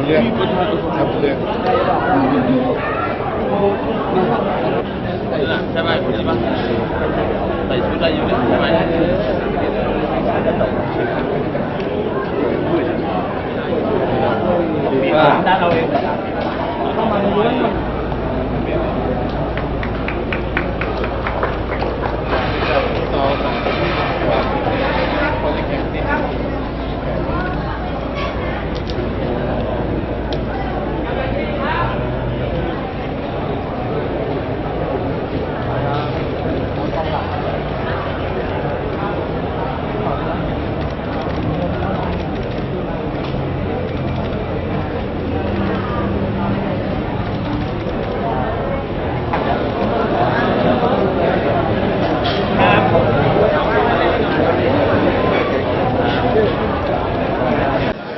เป็นนายกรัฐมนตรีแต่ก็ดีโอ้ยจัดเลยผมว่า ทำเรื่องทำเรื่อง ใช่ไหมใช่ไหมใส่ชุดอะไรอยู่เนี่ยใช่ไหม ว่า ด้านเราเองเข้ามาเยอ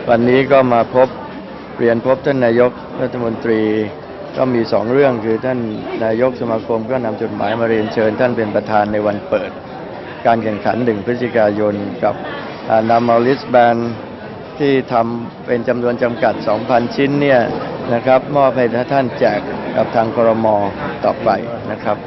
วันนี้ก็มาพบเรียนพบท่านนายกรัฐมนตรีก็มีสองเรื่องคือท่านนายกสมาคมก็นำจดหมายมาเรียนเชิญ ท่านเป็นประธานในวันเปิด การแข่งขันหนึ่งพฤศจิกายนกับอ่านำเอาลิสแบนที่ทำเป็นจำนวนจำกัด 2,000 ชิ้นเนี่ยนะครับมอบให้ท่านแจกกับทางกรมต่อไปนะครับ